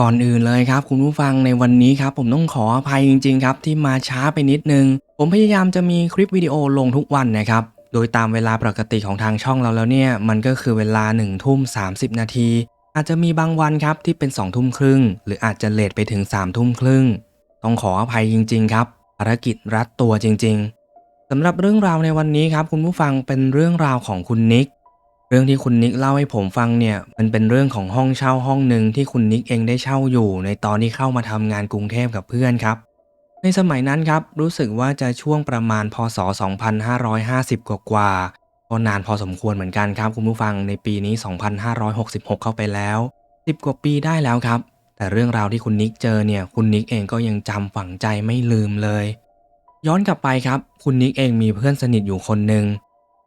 ก่อนอื่นเลยครับคุณผู้ฟังในวันนี้ครับผมต้องขออภัยจริงๆครับที่มาช้าไปนิดนึง ผมพยายามจะมีคลิปวิดีโอลงทุกวันนะครับ โดยตามเวลาปกติของทางช่องเราแล้วเนี่ย มันก็คือเวลา1นึ่ทุ่ม30นาที อาจจะมีบางวันครับที่เป็น2องทุ่มครึ่ง หรืออาจจะเลทไปถึง3ามทุ่มครึ่ง ต้องขออภัยจริง ๆ ครับภารกิจรัดตัวจริง ๆสำหรับเรื่องราวในวันนี้ครับคุณผู้ฟังเป็นเรื่องราวของคุณนิก เรื่องที่คุณนิกเล่าให้ผมฟังเนี่ย มันเป็นเรื่องของห้องเช่าห้องหนึ่งที่คุณนิกเองได้เช่าอยู่ ในตอนที่เข้ามาทำงานกรุงเทพกับเพื่อนครับ ในสมัยนั้นครับ รู้สึกว่าจะช่วงประมาณพศ 2550 กว่ากว่าก็นานพอสมควรเหมือนกันครับคุณผู้ฟังในปีนี้ 2566 เข้าไปแล้ว 10 กว่าปีได้แล้วครับ แต่เรื่องราวที่คุณนิกเจอเนี่ย คุณนิกเองก็ยังจำฝังใจไม่ลืมเลย ย้อนกลับไปครับ คุณนิกเองมีเพื่อนสนิทอยู่คนหนึ่ง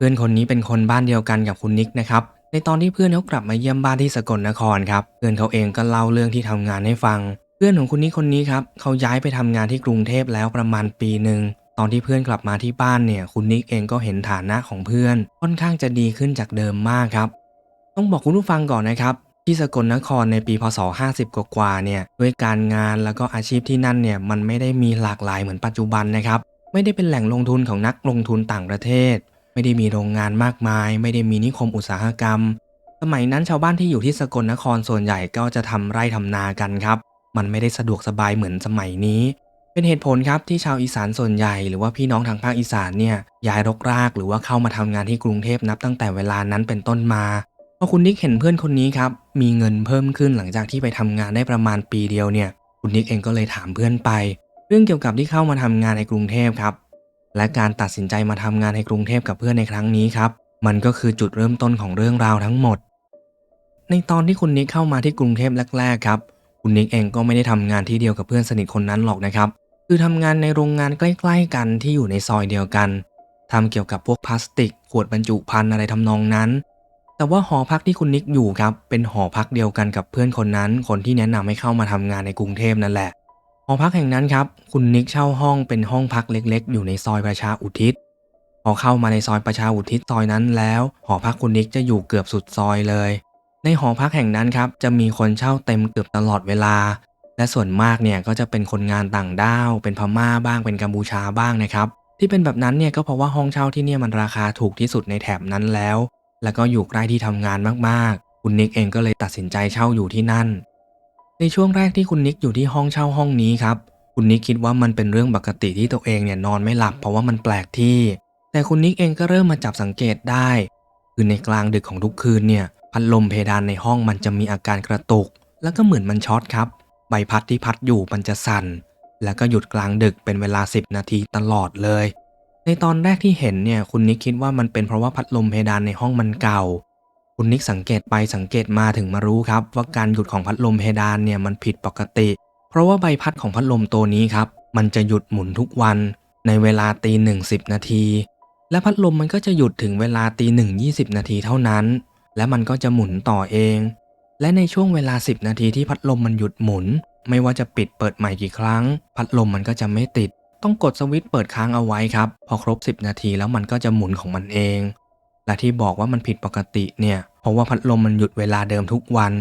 พื่อนคนนี้เป็นคนบ้านเดียวกันกับคุณนิกนะครับในตอนที่เพื่อนเขากลับมาเยี่ยมบ้านที่สกลนครครับเพื่อนเขาเองก็เล่าเรื่องที่ทำงานให้ฟัง เพื่อนของคุณนิกคนนี้ครับเขาย้ายไปทำงานที่กรุงเทพแล้วประมาณปีหนึ่งตอนที่เพื่อนกลับมาที่บ้านเนี่ยคุณนิกเองก็เห็นฐานะของเพื่อน ค่อนข้างจะดีขึ้นจากเดิมมากครับ ต้องบอกคุณผู้ฟังก่อนนะครับที่สกลนครในปีพศ 50 กว่าเนี่ยด้วยการงานแล้วก็อาชีพที่นั่นเนี่ยมันไม่ได้มีหลากหลายเหมือนปัจจุบันนะครับ ไม่ได้เป็นแหล่งลงทุนของนักลงทุนต่างประเทศ ไม่ได้มีโรงงานมากมาย ไม่ได้มีนิคมอุตสาหกรรม สมัยนั้นชาวบ้านที่อยู่ที่สกลนครส่วนใหญ่ก็จะทำไร่ทำนากันครับ มันไม่ได้สะดวกสบายเหมือนสมัยนี้ เป็นเหตุผลครับที่ชาวอีสานส่วนใหญ่ หรือว่าพี่น้องทางภาคอีสานเนี่ยย้ายรกรากหรือว่าเข้ามาทำงานที่กรุงเทพนับตั้งแต่เวลานั้นเป็นต้นมาพอคุณนิกเห็นเพื่อนคนนี้ครับมีเงินเพิ่มขึ้นหลังจากที่ไปทำงานได้ประมาณปีเดียวเนี่ยคุณนิกเองก็เลยถามเพื่อนไป เรื่องเกี่ยวกับที่เข้ามาทำงานในกรุงเทพครับ และการตัดสินใจมาทำงานในกรุงเทพกับเพื่อนในครั้งนี้ครับ มันก็คือจุดเริ่มต้นของเรื่องราวทั้งหมด ในตอนที่คุณนิกเข้ามาที่กรุงเทพแรกๆครับ คุณนิกเองก็ไม่ได้ทำงานที่เดียวกับเพื่อนสนิทคนนั้นหรอกนะครับ คือทำงานในโรงงานใกล้ๆกันที่อยู่ในซอยเดียวกันทำเกี่ยวกับพวกพลาสติก ขวดบรรจุภัณฑ์อะไรทำนองนั้น แต่ว่าหอพักที่คุณนิกอยู่ครับ เป็นหอพักเดียวกันกับเพื่อนคนนั้น คนที่แนะนำให้เข้ามาทำงานในกรุงเทพนั่นแหละ หอพักแห่งนั้นครับ คุณนิกเช่าห้องเป็นห้องพักเล็ก ๆ อยู่ในซอยประชาอุทิศ พอเข้ามาในซอยประชาอุทิศซอยนั้นแล้ว หอพักคุณนิกจะอยู่เกือบสุดซอยเลย ในหอพักแห่งนั้นครับ จะมีคนเช่าเต็มเกือบตลอดเวลา และส่วนมากเนี่ยก็จะเป็นคนงานต่างด้าว เป็นพม่าบ้างเป็นกัมพูชาบ้างนะครับ ที่เป็นแบบนั้นเนี่ยก็เพราะว่าห้องเช่าที่เนี่ยมันราคาถูกที่สุดในแถบนั้นแล้ว แล้วก็อยู่ใกล้ที่ทำงานมากๆ คุณนิกเองก็เลยตัดสินใจเช่าอยู่ที่นั่น ในช่วงแรกที่คุณนิกอยู่ที่ห้องเช่าห้องนี้ครับ คุณนิกคิดว่ามันเป็นเรื่องปกติที่ตัวเองเนี่ยนอนไม่หลับเพราะว่ามันแปลกที่ แต่คุณนิกเองก็เริ่มมาจับสังเกตได้ คือในกลางดึกของทุกคืนเนี่ยพัดลมเพดานในห้องมันจะมีอาการกระตุก แล้วก็เหมือนมันช็อตครับ ใบพัดที่พัดอยู่มันจะสั่น แล้วก็หยุดกลางดึกเป็นเวลา 10 นาทีตลอดเลย ในตอนแรกที่เห็นเนี่ยคุณนิกคิดว่ามันเป็นเพราะว่าพัดลมเพดานในห้องมันเก่า คุณนิกสังเกตไปสังเกตมาถึงมารู้ครับ ว่าการหยุดของพัดลมเพดานเนี่ยมันผิดปกติ เพราะว่าใบพัดของพัดลมตัวนี้ครับ มันจะหยุดหมุนทุกวันในเวลาตีหนึ่งสิบนาที และพัดลมมันก็จะหยุดถึงเวลาตีหนึ่งยี่สิบนาทีเท่านั้น และมันก็จะหมุนต่อเอง และในช่วงเวลา 10 นาทีที่พัดลมมันหยุดหมุน ไม่ว่าจะปิดเปิดใหม่กี่ครั้ง พัดลมมันก็จะไม่ติด ต้องกดสวิตช์เปิดค้างเอาไว้ครับ พอครบ 10 นาทีแล้วมันก็จะหมุนของมันเอง และที่บอกว่ามันผิดปกติเนี่ย เพราะว่าพัดลมมันหยุดเวลาเดิมทุกวัน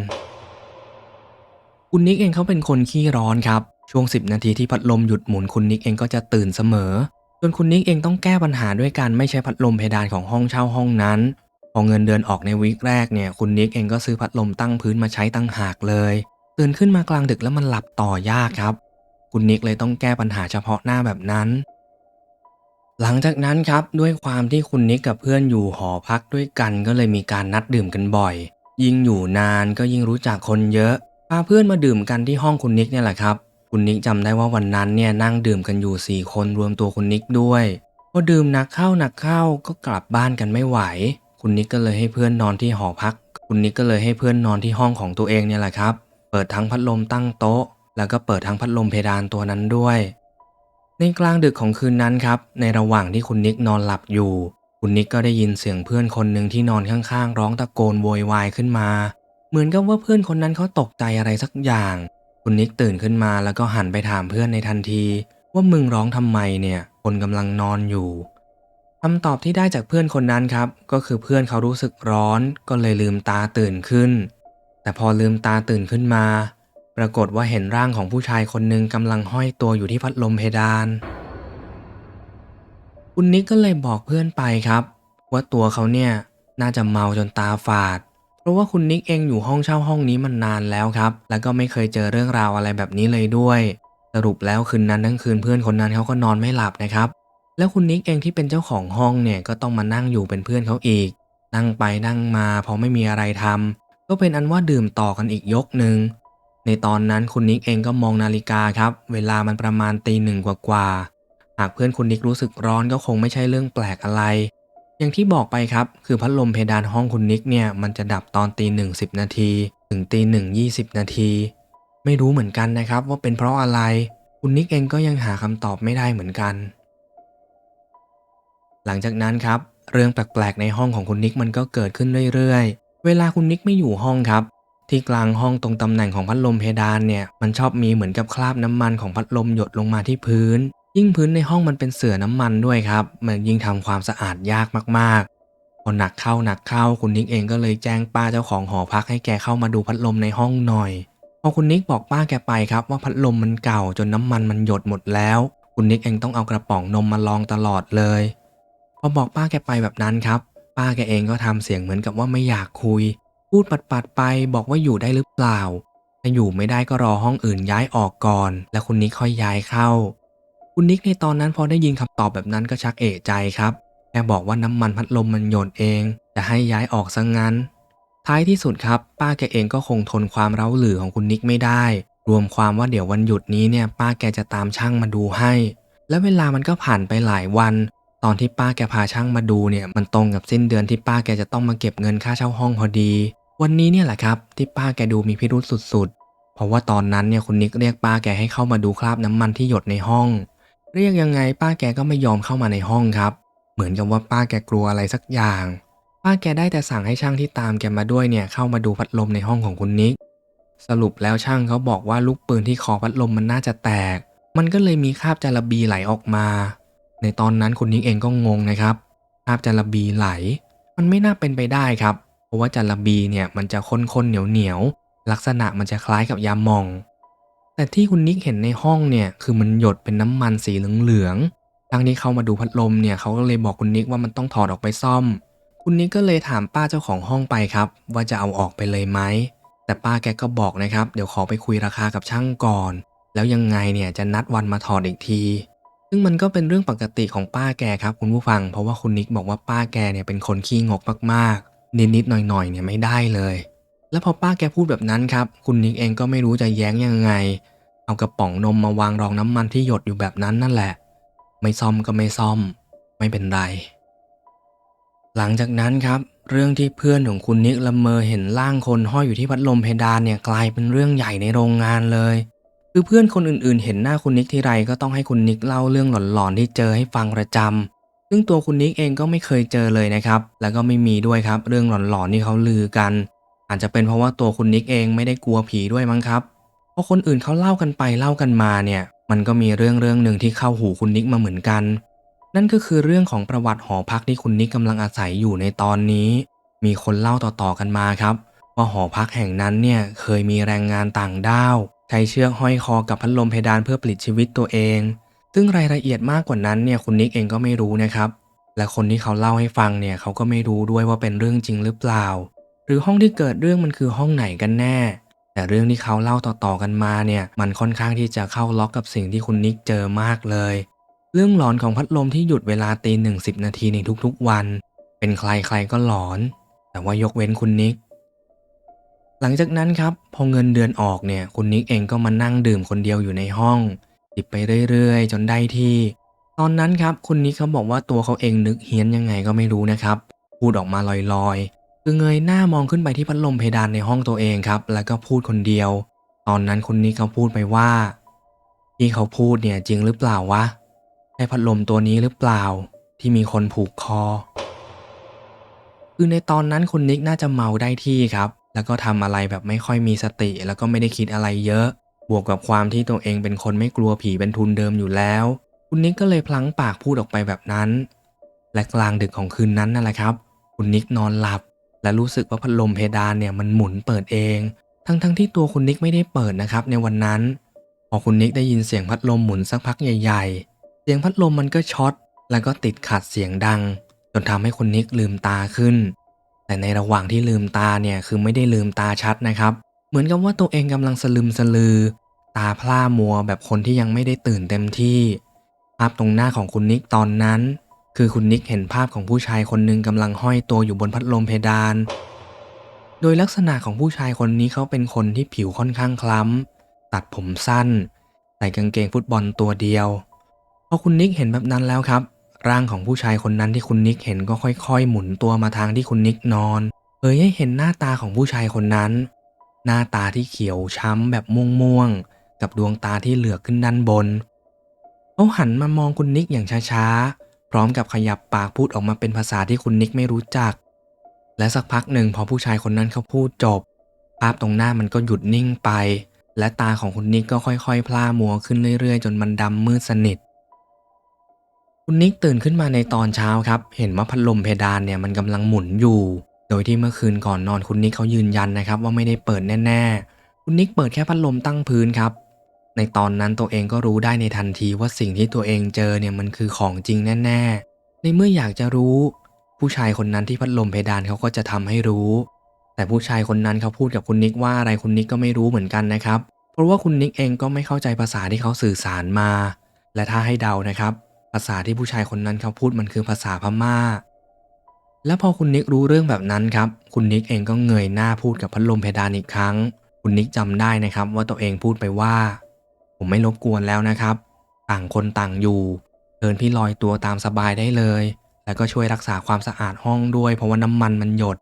คุณนิกเองเขาเป็นคนขี้ร้อนครับ ช่วง 10 นาทีที่พัดลมหยุดหมุนคุณนิกเองก็จะตื่นเสมอ จนคุณนิกเองต้องแก้ปัญหาด้วยการไม่ใช้พัดลมเพดานของห้องเช่าห้องนั้น พอเงินเดือนออกในวีคแรกเนี่ย คุณนิกเองก็ซื้อพัดลมตั้งพื้นมาใช้ตั้งหากเลย ตื่นขึ้นมากลางดึกแล้วมันหลับต่อยากครับ คุณนิกเลยต้องแก้ปัญหาเฉพาะหน้าแบบนั้น หลังจากนั้นครับด้วยความที่คุณนิกกับเพื่อนอยู่หอพักด้วยกันก็เลยมีการนัดดื่มกันบ่อย ยิ่งอยู่นานก็ยิ่งรู้จักคนเยอะพาเพื่อนมาดื่มกันที่ห้องคุณนิกเนี่ยแหละครับ คุณนิกจำได้ว่าวันนั้นเนี่ยนั่งดื่มกันอยู่สี่คนรวมตัวคุณนิกด้วยพอดื่มหนักเข้าหนักเข้าก็กลับบ้านกันไม่ไหว คุณนิกก็เลยให้เพื่อนนอนที่หอพัก คุณนิกก็เลยให้เพื่อนนอนที่ห้องของตัวเองเนี่ยแหละครับ เปิดทั้งพัดลมตั้งโต๊ะ แล้วก็เปิดทั้งพัดลมเพดานตัวนั้นด้วย ในกลางดึกของคืนนั้นครับ ในระหว่างที่คุณนิกนอนหลับอยู่ คุณนิกก็ได้ยินเสียงเพื่อนคนหนึ่งที่นอนข้างๆ ร้องตะโกนโวยวายขึ้นมา เหมือนกับว่าเพื่อนคนนั้นเขาตกใจอะไรสักอย่าง คุณนิกตื่นขึ้นมาแล้วก็หันไปถามเพื่อนในทันที ว่ามึงร้องทำไมเนี่ย คนกำลังนอนอยู่คำตอบที่ได้จากเพื่อนคนนั้นครับ ก็คือเพื่อนเขารู้สึกร้อน ก็เลยลืมตาตื่นขึ้น แต่พอลืมตาตื่นขึ้นมา ปรากฏว่าเห็นร่างของผู้ชายคนหนึ่งกำลังห้อยตัวอยู่ที่พัดลมเพดาน คุณนิกก็เลยบอกเพื่อนไปครับ ว่าตัวเขาเนี่ยน่าจะเมาจนตาฝาด เพราะว่าคุณนิกเองอยู่ห้องเช่าห้องนี้มันนานแล้วครับ แล้วก็ไม่เคยเจอเรื่องราวอะไรแบบนี้เลยด้วย สรุปแล้วคืนนั้นทั้งคืนเพื่อนคนนั้นเขาก็นอนไม่หลับนะครับ แล้วคุณนิกเองที่เป็นเจ้าของห้องเนี่ยก็ต้องมานั่งอยู่เป็นเพื่อนเขาอีก นั่งไปนั่งมาพอไม่มีอะไรทำก็เป็นอันว่าดื่มต่อกันอีกยกหนึ่ง ในตอนนั้นคุณนิกเองก็มองนาฬิกาครับ เวลามันประมาณตีหนึ่งกว่าๆหากเพื่อนคุณนิกรู้สึกร้อนก็คงไม่ใช่เรื่องแปลกอะไร อย่างที่บอกไปครับ คือพัดลมเพดานห้องคุณนิกเนี่ยมันจะดับตอนตีหนึ่งสิบนาทีถึงตีหนึ่งยี่สิบนาที ไม่รู้เหมือนกันนะครับว่าเป็นเพราะอะไร คุณนิกเองก็ยังหาคำตอบไม่ได้เหมือนกัน หลังจากนั้นครับ เรื่องแปลกๆในห้องของคุณนิกมันก็เกิดขึ้นเรื่อยๆ เวลาคุณนิกไม่อยู่ห้องครับ ที่กลางห้องตรงตำแหน่งของพัดลมเพดานเนี่ยมันชอบมีเหมือนกับคราบน้ำมันของพัดลมหยดลงมาที่พื้น ยิ่งพื้นในห้องมันเป็นเสื่อน้ำมันด้วยครับ มันยิ่งทำความสะอาดยากมากๆพอหนักเข้าหนักเข้าคุณนิกเองก็เลยแจ้งป้าเจ้าของหอพักให้แกเข้ามาดูพัดลมในห้องหน่อยพอคุณนิกบอกป้าแกไปครับว่าพัดลมมันเก่าจนน้ำมันมันหยดหมดแล้ว คุณนิกเองต้องเอากระป๋องนมมาลองตลอดเลยพอบอกป้าแกไปแบบนั้นครับ ป้าแกเองก็ทำเสียงเหมือนกับว่าไม่อยากคุย พูดปัดๆไปบอกว่าอยู่ได้หรือเปล่า ถ้าอยู่ไม่ได้ก็รอห้องอื่นย้ายออกก่อน แล้วคุณนิกค่อยย้ายเข้า คุณนิกในตอนนั้นพอได้ยินคำตอบแบบนั้นก็ชักเอะใจครับแกบอกว่าน้ำมันพัดลมมันหยดเอง จะให้ย้ายออกซะงงั้น ท้ายที่สุดครับ ป้าแกเองก็คงทนความเร้าหรือของคุณนิกไม่ได้ รวมความว่าเดี๋ยววันหยุดนี้เนี่ย ป้าแกจะตามช่างมาดูให้ แล้วเวลามันก็ผ่านไปหลายวันตอนที่ป้าแกพาช่างมาดูเนี่ยมันตรงกับสิ้นเดือนที่ป้าแกจะต้องมาเก็บเงินค่าเช่าห้องพอดี วันนี้เนี่ยแหละครับที่ป้าแกดูมีพิรุษสุดๆ เพราะว่าตอนนั้นเนี่ยคุณนิกเรียกป้าแกให้เข้ามาดูคราบน้ำมันที่หยดในห้อง เรียกยังไงป้าแกก็ไม่ยอมเข้ามาในห้องครับ เหมือนกับว่าป้าแกกลัวอะไรสักอย่าง ป้าแกได้แต่สั่งให้ช่างที่ตามแกมาด้วยเนี่ยเข้ามาดูพัดลมในห้องของคุณนิก สรุปแล้วช่างเขาบอกว่าลูกปืนที่คอพัดลมมันน่าจะแตก มันก็เลยมีคราบจาระบีไหลออกมา ในตอนนั้นคุณนิกเองก็งงนะครับคราบจาระบีไหล มันไม่น่าเป็นไปได้ครับ ราะว่าจาระบีเนี่ยมันจะข้นๆเหนียวๆลักษณะมันจะคล้ายกับยามอง แต่ที่คุณนิกเห็นในห้องเนี่ยคือมันหยดเป็นน้ำมันสีเหลืองๆทางที่เข้ามาดูพัดลมเนี่ยเขาก็เลยบอกคุณนิกว่ามันต้องถอดออกไปซ่อม คุณนิกก็เลยถามป้าเจ้าของห้องไปครับ ว่าจะเอาออกไปเลยไหมแต่ป้าแกก็บอกนะครับ เดี๋ยวขอไปคุยราคากับช่างก่อน แล้วยังไงเนี่ยจะนัดวันมาถอดอีกทีซึ่งมันก็เป็นเรื่องปกติของป้าแกครับคุณผู้ฟัง เพราะว่าคุณนิกบอกว่าป้าแกเนี่ยเป็นคนขี้งกมากๆ นิดๆหน่อยๆเนี่ยไม่ได้เลย แล้วพอป้าแกพูดแบบนั้นครับ คุณนิกเองก็ไม่รู้จะแย้งยังไง เอากระป๋องนมมาวางรองน้ำมันที่หยดอยู่แบบนั้นนั่นแหละ ไม่ซ่อมก็ไม่ซ่อม ไม่เป็นไร หลังจากนั้นครับ เรื่องที่เพื่อนของคุณนิกละเมอเห็นร่างคนห้อยอยู่ที่พัดลมเพดานเนี่ยกลายเป็นเรื่องใหญ่ในโรงงานเลยคือเพื่อนคนอื่นๆ เห็นหน้าคุณนิกทีไรก็ต้องให้คุณนิกเล่าเรื่องหลอนๆที่เจอให้ฟังประจำ ซึ่งตัวคุณนิกเองก็ไม่เคยเจอเลยนะครับ แล้วก็ไม่มีด้วยครับ เรื่องหลอนๆที่เขาลือกัน อาจจะเป็นเพราะว่าตัวคุณนิกเองไม่ได้กลัวผีด้วยมั้งครับ เพราะคนอื่นเขาเล่ากันไปเล่ากันมาเนี่ย มันก็มีเรื่องเรื่องหนึ่งที่เข้าหูคุณนิกมาเหมือนกัน นั่นก็คือเรื่องของประวัติหอพักที่คุณนิกกำลังอาศัยอยู่ในตอนนี้ มีคนเล่าต่อๆกันมาครับว่าหอพักแห่งนั้นเนี่ยเคยมีแรงงานต่างด้าวใช้เชือกห้อยคอกับพัดลมเพดานเพื่อปลิดชีวิตตัวเอง ซึ่งรายละเอียดมากกว่านั้นเนี่ยคุณนิกเองก็ไม่รู้นะครับ และคนที่เขาเล่าให้ฟังเนี่ยเขาก็ไม่รู้ด้วยว่าเป็นเรื่องจริงหรือเปล่า หรือห้องที่เกิดเรื่องมันคือห้องไหนกันแน่ แต่เรื่องที่เขาเล่าต่อๆกันมาเนี่ยมันค่อนข้างที่จะเข้าล็อกกับสิ่งที่คุณนิกเจอมากเลย เรื่องหลอนของพัดลมที่หยุดเวลาตีหนึ่งสิบนาทีในทุกๆวัน เป็นใครใครก็หลอน แต่ว่ายกเว้นคุณนิกหลังจากนั้นครับพอเงินเดือนออกเนี่ยคุณนิกเองก็มานั่งดื่มคนเดียวอยู่ในห้อง จิบไปเรื่อยๆ จนได้ที่ ตอนนั้นครับคุณนิกเขาบอกว่าตัวเขาเองนึกเฮี้ยนยังไงก็ไม่รู้นะครับ พูดออกมาลอยๆ คือเงยหน้ามองขึ้นไปที่พัดลมเพดานในห้องตัวเองครับ แล้วก็พูดคนเดียว ตอนนั้นคุณนิกเขาพูดไปว่า ที่เขาพูดเนี่ยจริงหรือเปล่าวะใช่พัดลมตัวนี้หรือเปล่า ที่มีคนผูกคอ คือในตอนนั้นคุณนิกน่าจะเมาได้ที่ครับ แล้วก็ทำอะไรแบบไม่ค่อยมีสติ แล้วก็ไม่ได้คิดอะไรเยอะ บวกกับความที่ตัวเองเป็นคนไม่กลัวผีเป็นทุนเดิมอยู่แล้ว คุณนิกก็เลยพลั้งปากพูดออกไปแบบนั้น และกลางดึกของคืนนั้นนั่นแหละครับ คุณนิกนอนหลับ และรู้สึกว่าพัดลมเพดานเนี่ยมันหมุนเปิดเอง ทั้งๆทที่ตัวคุณนิกไม่ได้เปิดนะครับในวันนั้น พอคุณนิกได้ยินเสียงพัดลมหมุนสักพักใหญ่ ๆ เสียงพัดลมมันก็ช็อตแล้วก็ติดขัดเสียงดัง จนทำให้คุณนิกลืมตาขึ้น แต่ในระหว่างที่ลืมตาเนี่ยคือไม่ได้ลืมตาชัดนะครับ เหมือนกับว่าตัวเองกำลังสลึมสลือ ตาพร่ามัวแบบคนที่ยังไม่ได้ตื่นเต็มที่ ภาพตรงหน้าของคุณนิกตอนนั้น คือคุณนิกเห็นภาพของผู้ชายคนหนึ่งกำลังห้อยตัวอยู่บนพัดลมเพดาน โดยลักษณะของผู้ชายคนนี้เขาเป็นคนที่ผิวค่อนข้างคล้ำ ตัดผมสั้น ใส่กางเกงฟุตบอลตัวเดียวพอคุณนิกเห็นแบบนั้นแล้วครับ ร่างของผู้ชายคนนั้นที่คุณนิกเห็นก็ค่อยๆ หมุนตัวมาทางที่คุณนิกนอนเผยให้เห็นหน้าตาของผู้ชายคนนั้น หน้าตาที่เขียวช้ำแบบม่วงๆ กับดวงตาที่เหลือกขึ้นด้านบน เขาหันมามองคุณนิกอย่างช้าๆ พร้อมกับขยับปากพูดออกมาเป็นภาษาที่คุณนิกไม่รู้จัก และสักพักหนึ่งพอผู้ชายคนนั้นเขาพูดจบ ภาพตรงหน้ามันก็หยุดนิ่งไป และตาของคุณนิกก็ค่อยๆ พล่ามัวขึ้นเรื่อยๆ จนมันดำมืดสนิทคุณนิกตื่นขึ้นมาในตอนเช้าครับ เห็นว่าพัดลมเพดานเนี่ยมันกำลังหมุนอยู่ โดยที่เมื่อคืนก่อนนอนคุณนิกเขายืนยันนะครับว่าไม่ได้เปิดแน่ๆ คุณนิกเปิดแค่พัดลมตั้งพื้นครับ ในตอนนั้นตัวเองก็รู้ได้ในทันทีว่าสิ่งที่ตัวเองเจอเนี่ยมันคือของจริงแน่ๆ ในเมื่ออยากจะรู้ ผู้ชายคนนั้นที่พัดลมเพดานเขาก็จะทำให้รู้ แต่ผู้ชายคนนั้นเขาพูดกับคุณนิกว่าอะไรคุณนิกก็ไม่รู้เหมือนกันนะครับ เพราะว่าคุณนิกเองก็ไม่เข้าใจภาษาที่เขาสื่อสารมา และถ้าให้เดานะครับ ภาษาที่ผู้ชายคนนั้นเขาพูดมันคือภาษาพม่า และพอคุณนิกรู้เรื่องแบบนั้นครับ คุณนิกเองก็เงยหน้าพูดกับพัดลมเพดานอีกครั้ง คุณนิกจำได้นะครับ ว่าตัวเองพูดไปว่า ผมไม่รบกวนแล้วนะครับ ต่างคนต่างอยู่เชิญพี่ลอยตัวตามสบายได้เลย แล้วก็ช่วยรักษาความสะอาดห้องด้วย เพราะว่าน้ำมันมันหยด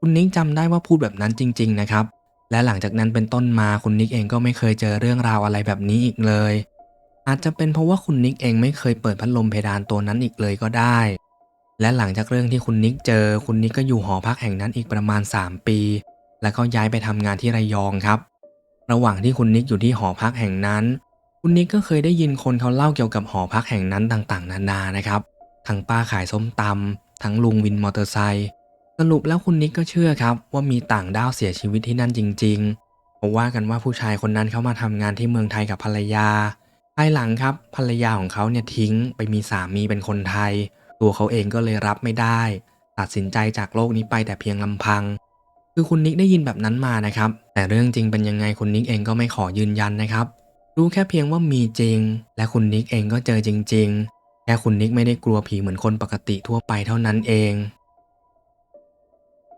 คุณนิกจำได้ว่าพูดแบบนั้นจริง ๆ นะครับ และหลังจากนั้นเป็นต้นมาคุณนิกเองก็ไม่เคยเจอเรื่องราวอะไรแบบนี้อีกเลย อาจจะเป็นเพราะว่าคุณนิกเองไม่เคยเปิดพัดลมเพดานตัวนั้นอีกเลยก็ได้ และหลังจากเรื่องที่คุณนิกเจอ คุณนิกก็อยู่หอพักแห่งนั้นอีกประมาณ 3 ปี แล้วก็ย้ายไปทำงานที่ระยองครับ ระหว่างที่คุณนิกอยู่ที่หอพักแห่งนั้น คุณนิกก็เคยได้ยินคนเขาเล่าเกี่ยวกับหอพักแห่งนั้นต่างๆ นานานะครับ ทั้งป้าขายส้มตำทั้งลุงวินมอเตอร์ไซค์สรุปแล้วคุณนิกก็เชื่อครับ ว่ามีต่างด้าวเสียชีวิตที่นั่นจริงๆเพราะว่ากันว่าผู้ชายคนนั้นเขามาทำงานที่เมืองไทยกับภรรยาภายหลังครับภรรยาของเขาเนี่ยทิ้งไปมีสามีเป็นคนไทย ตัวเขาเองก็เลยรับไม่ได้ ตัดสินใจจากโลกนี้ไปแต่เพียงลำพัง คือคุณนิกได้ยินแบบนั้นมานะครับ แต่เรื่องจริงเป็นยังไงคุณนิกเองก็ไม่ขอยืนยันนะครับ รู้แค่เพียงว่ามีจริง และคุณนิกเองก็เจอจริง ๆ แค่คุณนิกไม่ได้กลัวผีเหมือนคนปกติทั่วไปเท่านั้นเอง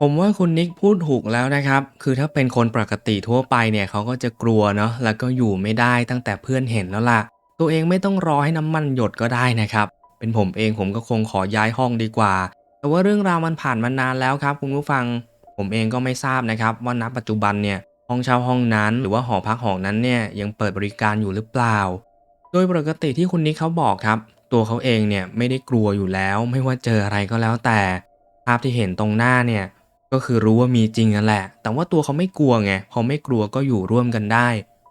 ผมว่าคุณนิกพูดถูกแล้วนะครับ คือถ้าเป็นคนปกติทั่วไปเนี่ยเขาก็จะกลัวเนาะ แล้วก็อยู่ไม่ได้ตั้งแต่เพื่อนเห็นแล้วล่ะ ตัวเองไม่ต้องรอให้น้ำมันหยดก็ได้นะครับ เป็นผมเองผมก็คงขอย้ายห้องดีกว่า แต่ว่าเรื่องราวมันผ่านมานานแล้วครับคุณผู้ฟัง ผมเองก็ไม่ทราบนะครับว่าณปัจจุบันเนี่ยห้องเช่าห้องนั้น หรือว่าหอพักหอนั้นเนี่ยยังเปิดบริการอยู่หรือเปล่า โดยปกติที่คุณนิกเขาบอกครับ ตัวเขาเองเนี่ยไม่ได้กลัวอยู่แล้ว ไม่ว่าเจออะไรก็แล้วแต่ ภาพที่เห็นตรงหน้าเนี่ยก็คือรู้ว่ามีจริงนั่นแหละ แต่ว่าตัวเขาไม่กลัวไงพอไม่กลัวก็อยู่ร่วมกันได้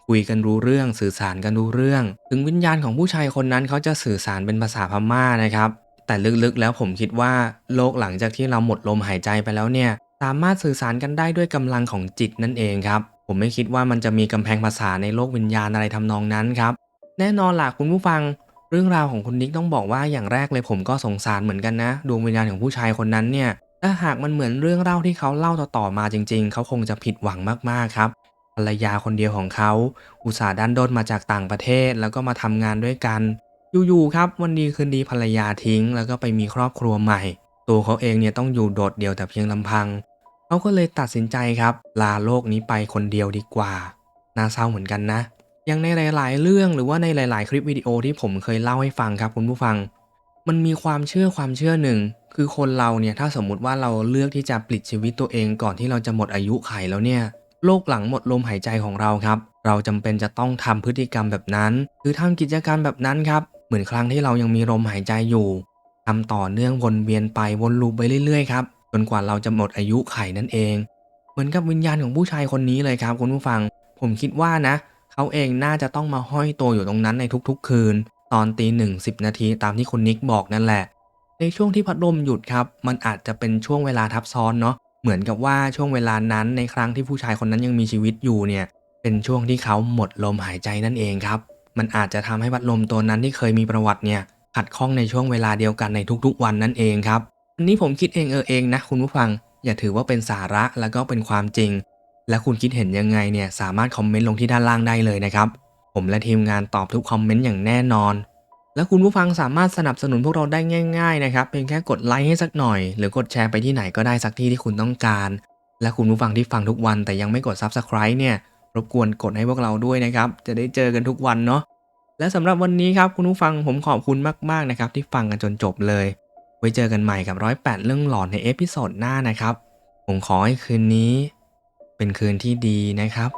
คุยกันรู้เรื่องสื่อสารกันรู้เรื่อง ถึงวิญญาณของผู้ชายคนนั้นเขาจะสื่อสารเป็นภาษาพม่านะครับ แต่ลึกๆแล้วผมคิดว่าโลกหลังจากที่เราหมดลมหายใจไปแล้วเนี่ยสามารถสื่อสารกันได้ด้วยกำลังของจิตนั่นเองครับ ผมไม่คิดว่ามันจะมีกำแพงภาษาในโลกวิญญาณอะไรทำนองนั้นครับ แน่นอนล่ะคุณผู้ฟัง เรื่องราวของคุณนิกต้องบอกว่าอย่างแรกเลยผมก็สงสารเหมือนกันนะ ดวงวิญญาณของผู้ชายคนนั้นเนี่ยถ้าหากมันเหมือนเรื่องเล่าที่เขาเล่าต่อๆมาจริง ๆ เขาคงจะผิดหวังมากๆครับ รรยาคนเดียวของเขาอุตส่าห์ดันด้นมาจากต่างประเทศแล้วก็มาทำงานด้วยกันอยู่ๆครับวันดีคืนดีภรรยาทิ้ง แล้วก็ไปมีครอบครัวใหม่ ตัวเขาเองเนี่ยต้องอยู่โดดเดี่ยวแต่เพียงลำพังเขาก็เลยตัดสินใจครับ ลาโลกนี้ไปคนเดียวดีกว่าน่าเศร้าเหมือนกันนะอย่างในหลาย ๆ เรื่องหรือว่าในหลาย ๆ คลิปวิดีโอที่ผมเคยเล่าให้ฟังครับคุณผู้ฟัง มันมีความเชื่อความเชื่อหนึ่ง คือคนเราเนี่ยถ้าสมมุติว่าเราเลือกที่จะปลิดชีวิตตัวเองก่อนที่เราจะหมดอายุไขแล้วเนี่ย โลกหลังหมดลมหายใจของเราครับ เราจำเป็นจะต้องทำพฤติกรรมแบบนั้นหรือทำกิจการมแบบนั้นครับ เหมือนครั้งที่เรายังมีลมหายใจอยู่ทำต่อเนื่องวนเวียนไปวนลูปไปเรื่อยๆครับจนกว่าเราจะหมดอายุไขนั่นเอง เหมือนกับวิญญาณของผู้ชายคนนี้เลยครับคุณผู้ฟัง ผมคิดว่านะ เขาเองน่าจะต้องมาห้อยตัวอยู่ตรงนั้นในทุกๆ คืน ตอนตีหนึ่งสิบนาทีตามที่คุณนิกบอกนั่นแหละ ในช่วงที่พัดลมหยุดครับ มันอาจจะเป็นช่วงเวลาทับซ้อนเนาะ เหมือนกับว่าช่วงเวลานั้นในครั้งที่ผู้ชายคนนั้นยังมีชีวิตอยู่เนี่ย เป็นช่วงที่เขาหมดลมหายใจนั่นเองครับ มันอาจจะทำให้พัดลมตัวนั้นที่เคยมีประวัติเนี่ยขัดข้องในช่วงเวลาเดียวกันในทุกๆ วันนั่นเองครับอันนี้ผมคิดเองเออเองนะคุณผู้ฟังอย่าถือว่าเป็นสาระแล้วก็เป็นความจริง และคุณคิดเห็นยังไงเนี่ยสามารถคอมเมนต์ลงที่ด้านล่างได้เลยนะครับ ผมและทีมงานตอบทุกคอมเมนต์อย่างแน่นอน และคุณผู้ฟังสามารถสนับสนุนพวกเราได้ง่าย ๆ นะครับ เพียงแค่กดไลค์ให้สักหน่อย หรือกดแชร์ไปที่ไหนก็ได้สักที่ที่คุณต้องการ และคุณผู้ฟังที่ฟังทุกวันแต่ยังไม่กด Subscribe เนี่ย รบกวนกดให้พวกเราด้วยนะครับ จะได้เจอกันทุกวันเนาะ และสำหรับวันนี้ครับคุณผู้ฟังผมขอบคุณมากๆนะครับที่ฟังกันจนจบเลย ไว้เจอกันใหม่กับร้อยแปดเรื่องหลอนในเอพิโซดหน้านะครับ ผมขอให้คืนนี้ เป็นคืนที่ดีนะครับ